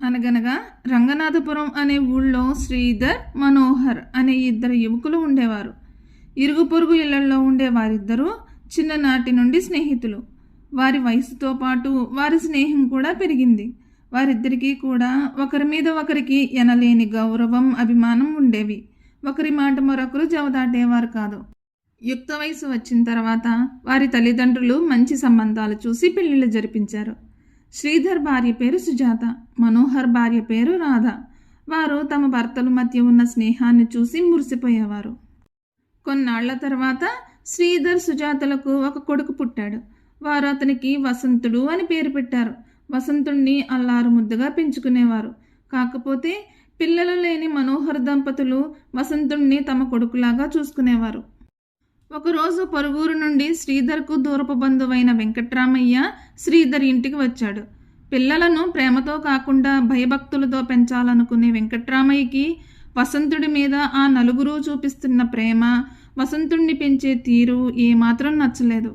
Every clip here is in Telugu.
అనగనగా రంగనాథపురం అనే ఊళ్ళో శ్రీధర్ మనోహర్ అనే ఇద్దరు యువకులు ఉండేవారు. ఇరుగు పొరుగు ఇళ్ళలో ఉండే వారిద్దరూ చిన్ననాటి నుండి స్నేహితులు. వారి వయసుతో పాటు వారి స్నేహం కూడా పెరిగింది. వారిద్దరికీ కూడా ఒకరి మీద ఒకరికి ఎనలేని గౌరవం అభిమానం ఉండేవి. ఒకరి మాట మరొకరు జవదాటేవారు కాదు. యుక్త వయసు వచ్చిన తర్వాత వారి తల్లిదండ్రులు మంచి సంబంధాలు చూసి పెళ్ళిళ్ళు జరిపించారు. శ్రీధర్ భార్య పేరు సుజాత మనోహర్ భార్య పేరు రాధ. వారు తమ భర్తల మధ్య ఉన్న స్నేహాన్ని చూసి మురిసిపోయేవారు. కొన్నాళ్ళ తర్వాత శ్రీధర్ సుజాతలకు ఒక కొడుకు పుట్టాడు. వారు అతనికి వసంతుడు అని పేరు పెట్టారు. వసంతుణ్ణి అల్లారు ముద్దుగా పెంచుకునేవారు. కాకపోతే పిల్లలు లేని మనోహర్ దంపతులు వసంతుణ్ణి తమ కొడుకులాగా చూసుకునేవారు. ఒకరోజు పరుగురు నుండి శ్రీధర్కు దూరపు బంధువైన వెంకట్రామయ్య శ్రీధర్ ఇంటికి వచ్చాడు. పిల్లలను ప్రేమతో కాకుండా భయభక్తులతో పెంచాలనుకునే వెంకట్రామయ్యకి వసంతుడి మీద ఆ నలుగురు చూపిస్తున్న ప్రేమ వసంతుణ్ణి పెంచే తీరు ఏమాత్రం నచ్చలేదు.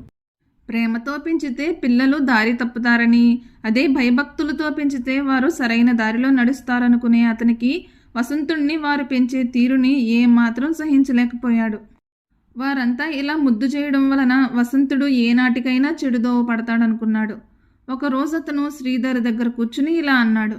ప్రేమతో పెంచితే పిల్లలు దారి తప్పుతారని అదే భయభక్తులతో పెంచితే వారు సరైన దారిలో నడుస్తారనుకునే అతనికి వసంతుణ్ణి వారు పెంచే తీరుని ఏమాత్రం సహించలేకపోయాడు. వారంతా ఇలా ముద్దు చేయడం వలన వసంతుడు ఏనాటికైనా చెడుదోవ పడతాడనుకున్నాడు. ఒకరోజు అతను శ్రీధర్ దగ్గర కూర్చుని ఇలా అన్నాడు.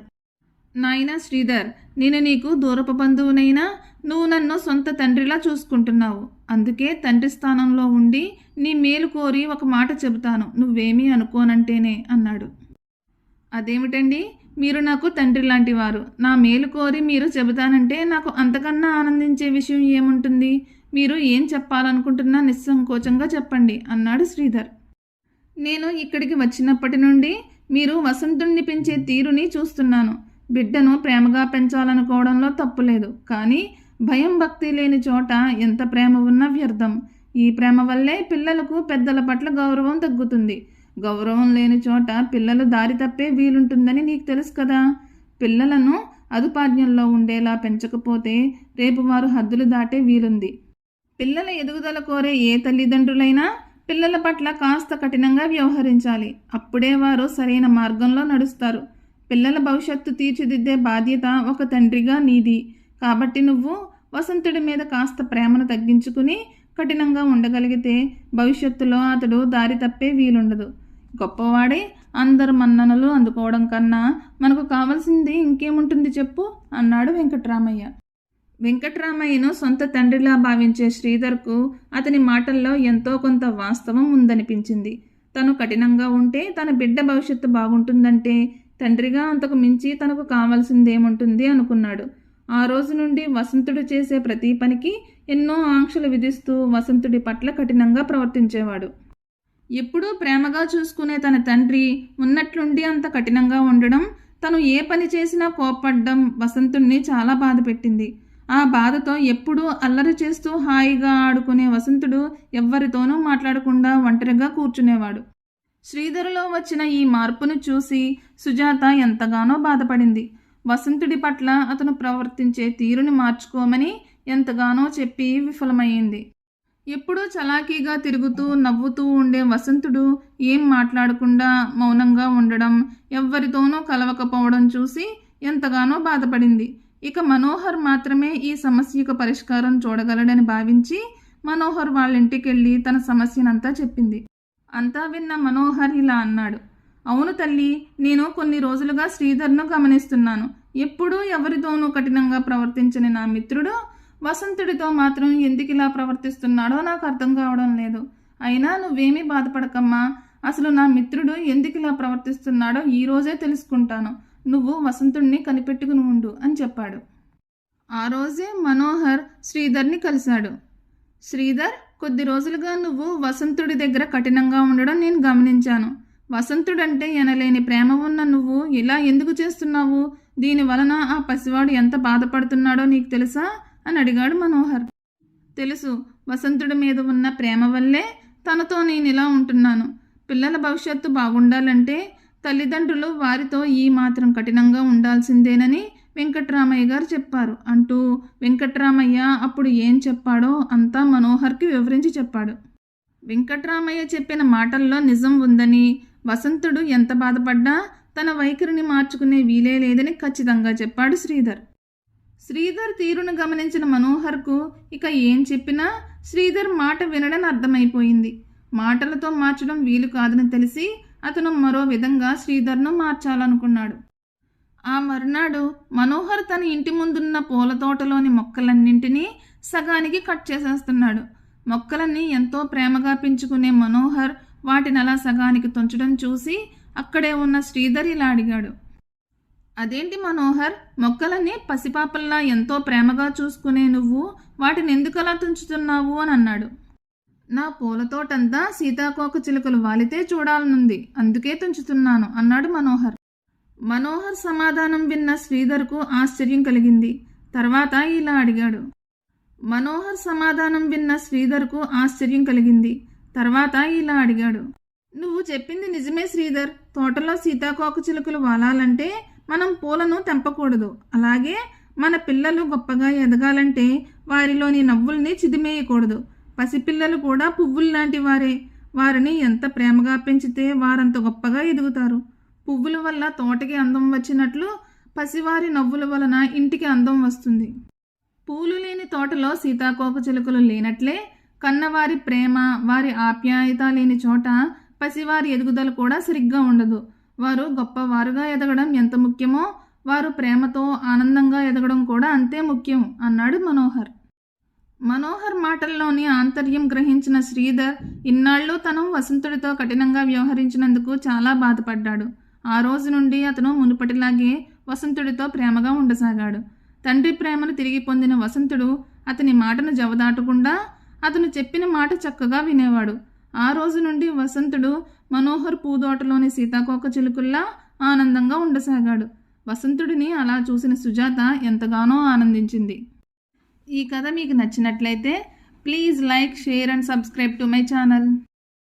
నాయనా శ్రీధర్ నేను నీకు దూరపు బంధువునైనా నువ్వు నన్ను సొంత తండ్రిలా చూసుకుంటున్నావు. అందుకే తండ్రి స్థానంలో ఉండి నీ మేలు కోరి ఒక మాట చెబుతాను. నువ్వేమీ అనుకోనంటేనే అన్నాడు. అదేమిటండి? మీరు నాకు తండ్రి లాంటి వారు. నా మేలు కోరి మీరు చెబుతానంటే నాకు అంతకన్నా ఆనందించే విషయం ఏముంటుంది? మీరు ఏం చెప్పాలనుకుంటున్నా నిస్సంకోచంగా చెప్పండి అన్నాడు శ్రీధర్. నేను ఇక్కడికి వచ్చినప్పటి నుండి మీరు వసంతుణ్ణి పెంచే తీరుని చూస్తున్నాను. బిడ్డను ప్రేమగా పెంచాలనుకోవడంలో తప్పులేదు కానీ భయం భక్తి లేని చోట ఎంత ప్రేమ ఉన్నా వ్యర్థం. ఈ ప్రేమ వల్లే పిల్లలకు పెద్దల పట్ల గౌరవం తగ్గుతుంది. గౌరవం లేని చోట పిల్లలు దారి తప్పే వీలుంటుందని నీకు తెలుసు కదా. పిల్లలను అదుపాజ్ఞంలో ఉండేలా పెంచకపోతే రేపు వారు హద్దులు దాటే వీలుంది. పిల్లల ఎదుగుదల కోరే ఏ తల్లిదండ్రులైనా పిల్లల పట్ల కాస్త కఠినంగా వ్యవహరించాలి. అప్పుడే వారు సరైన మార్గంలో నడుస్తారు. పిల్లల భవిష్యత్తు తీర్చిదిద్దే బాధ్యత ఒక తండ్రిగా నీది. కాబట్టి నువ్వు వసంతుడి మీద కాస్త ప్రేమను తగ్గించుకుని కఠినంగా ఉండగలిగితే భవిష్యత్తులో అతడు దారి తప్పే వీలుండదు. గొప్పవాడే అందరు మన్ననలు అందుకోవడం కన్నా మనకు కావాల్సింది ఇంకేముంటుంది చెప్పు అన్నాడు వెంకట్రామయ్య. వెంకట్రామయ్యను సొంత తండ్రిలా భావించే శ్రీధర్కు అతని మాటల్లో ఎంతో కొంత వాస్తవం ఉందనిపించింది. తను కఠినంగా ఉంటే తన బిడ్డ భవిష్యత్తు బాగుంటుందంటే తండ్రిగా అంతకు మించి తనకు కావాల్సిందేముంటుంది అనుకున్నాడు. ఆ రోజు నుండి వసంతుడు చేసే ప్రతి పనికి ఎన్నో ఆంక్షలు విధిస్తూ వసంతుడి పట్ల కఠినంగా ప్రవర్తించేవాడు. ఎప్పుడూ ప్రేమగా చూసుకునే తన తండ్రి ఉన్నట్లుండి అంత కఠినంగా ఉండడం తను ఏ పని చేసినా కోప్పడ్డం వసంతుణ్ణి చాలా బాధ పెట్టింది ఆ బాధతో ఎప్పుడూ అల్లరి చేస్తూ హాయిగా ఆడుకునే వసంతుడు ఎవ్వరితోనూ మాట్లాడకుండా ఒంటరిగా కూర్చునేవాడు. శ్రీధరులో వచ్చిన ఈ మార్పును చూసి సుజాత ఎంతగానో బాధపడింది. వసంతుడి పట్ల అతను ప్రవర్తించే తీరుని మార్చుకోమని ఎంతగానో చెప్పి విఫలమయ్యింది. ఎప్పుడూ చలాకీగా తిరుగుతూ నవ్వుతూ ఉండే వసంతుడు ఏం మాట్లాడకుండా మౌనంగా ఉండడం ఎవ్వరితోనూ కలవకపోవడం చూసి ఎంతగానో బాధపడింది. ఇక మనోహర్ మాత్రమే ఈ సమస్యకు పరిష్కారం చూడగలడని భావించి మనోహర్ వాళ్ళ ఇంటికి వెళ్ళి తన సమస్యనంతా చెప్పింది. అంతా విన్న మనోహర్ ఇలా అన్నాడు. అవును తల్లి నేను కొన్ని రోజులుగా శ్రీధర్ను గమనిస్తున్నాను. ఎప్పుడూ ఎవరితోనూ కఠినంగా ప్రవర్తించని నా మిత్రుడు వసంతుడితో మాత్రం ఎందుకు ఇలా ప్రవర్తిస్తున్నాడో నాకు అర్థం కావడం లేదు. అయినా నువ్వేమీ బాధపడకమ్మా. అసలు నా మిత్రుడు ఎందుకు ఇలా ప్రవర్తిస్తున్నాడో ఈ రోజే తెలుసుకుంటాను. నువ్వు వసంతుణ్ణి కనిపెట్టుకుని ఉండు అని చెప్పాడు. ఆ రోజే మనోహర్ శ్రీధర్ని కలిశాడు. శ్రీధర్ కొద్ది రోజులుగా నువ్వు వసంతుడి దగ్గర కఠినంగా ఉండడం నేను గమనించాను. వసంతుడంటే ఎనలేని ప్రేమ ఉన్న నువ్వు ఇలా ఎందుకు చేస్తున్నావు? దీని వలన ఆ పసివాడు ఎంత బాధపడుతున్నాడో నీకు తెలుసా? అని అడిగాడు మనోహర్. తెలుసు వసంతుడి మీద ఉన్న ప్రేమ వల్లే తనతో నేను ఇలా ఉంటున్నాను. పిల్లల భవిష్యత్తు బాగుండాలంటే తల్లిదండ్రులు వారితో ఈ మాత్రం కఠినంగా ఉండాల్సిందేనని వెంకట్రామయ్య గారు చెప్పారు. అంటూ వెంకట్రామయ్య అప్పుడు ఏం చెప్పాడో అంతా మనోహర్కి వివరించి చెప్పాడు. వెంకట్రామయ్య చెప్పిన మాటల్లో నిజం ఉందని వసంతుడు ఎంత బాధపడ్డా తన వైఖరిని మార్చుకునే వీలే లేదని ఖచ్చితంగా చెప్పాడు శ్రీధర్. శ్రీధర్ తీరును గమనించిన మనోహర్కు ఇక ఏం చెప్పినా శ్రీధర్ మాట వినడని అర్థమైపోయింది. మాటలతో మార్చడం వీలు కాదని తెలిసి అతను మరో విధంగా శ్రీధర్ను మార్చాలనుకున్నాడు. ఆ మరునాడు మనోహర్ తన ఇంటి ముందున్న పూల తోటలోని మొక్కలన్నింటినీ సగానికి కట్ చేసేస్తున్నాడు. మొక్కలన్నీ ఎంతో ప్రేమగా పెంచుకునే మనోహర్ వాటిని అలా సగానికి తుంచడం చూసి అక్కడే ఉన్న శ్రీధర్ ఇలా అడిగాడు. అదేంటి మనోహర్? మొక్కలన్నీ పసిపాపల్లా ఎంతో ప్రేమగా చూసుకునే నువ్వు? వాటిని ఎందుకలా తుంచుతున్నావు? అని అన్నాడు. నా పూల తోటంతా సీతాకోక చిలుకలు వాలితే చూడాలనుంది. అందుకే తుంచుతున్నాను అన్నాడు మనోహర్. మనోహర్ సమాధానం విన్న శ్రీధర్కు ఆశ్చర్యం కలిగింది. తర్వాత ఇలా అడిగాడు. మనోహర్ సమాధానం విన్న శ్రీధర్కు ఆశ్చర్యం కలిగింది. తర్వాత ఇలా అడిగాడు. నువ్వు చెప్పింది నిజమే శ్రీధర్. తోటలో సీతాకోక చిలుకలు వాలాలంటే మనం పూలను తెంపకూడదు. అలాగే మన పిల్లలు గొప్పగా ఎదగాలంటే వారిలోని నవ్వుల్ని చిదిమేయకూడదు. పసిపిల్లలు కూడా పువ్వులు లాంటి వారే. వారిని ఎంత ప్రేమగా పెంచితే వారంత గొప్పగా ఎదుగుతారు. పువ్వుల వల్ల తోటకి అందం వచ్చినట్లు పసివారి నవ్వుల వలన ఇంటికి అందం వస్తుంది. పూలు లేని తోటలో సీతాకోక చిలుకలు లేనట్లే కన్నవారి ప్రేమ వారి ఆప్యాయత లేని చోట పసివారి ఎదుగుదల కూడా సరిగ్గా ఉండదు. వారు గొప్పవారుగా ఎదగడం ఎంత ముఖ్యమో వారు ప్రేమతో ఆనందంగా ఎదగడం కూడా అంతే ముఖ్యం అన్నాడు మనోహర్. మనోహర్ మాటల్లోని ఆంతర్యం గ్రహించిన శ్రీధర్ ఇన్నాళ్ళు తను వసంతుడితో కఠినంగా వ్యవహరించినందుకు చాలా బాధపడ్డాడు. ఆ రోజు నుండి అతను మునుపటిలాగే వసంతుడితో ప్రేమగా ఉండసాగాడు. తండ్రి ప్రేమను తిరిగి పొందిన వసంతుడు అతని మాటను జవదాటకుండా అతను చెప్పిన మాట చక్కగా వినేవాడు. ఆ రోజు నుండి వసంతుడు మనోహర్ పూదోటలోని సీతాకోక చిలుకుల్లా ఆనందంగా ఉండసాగాడు. వసంతుడిని అలా చూసిన సుజాత ఎంతగానో ఆనందించింది. ఈ కథ మీకు నచ్చినట్లయితే please like share and subscribe to my channel.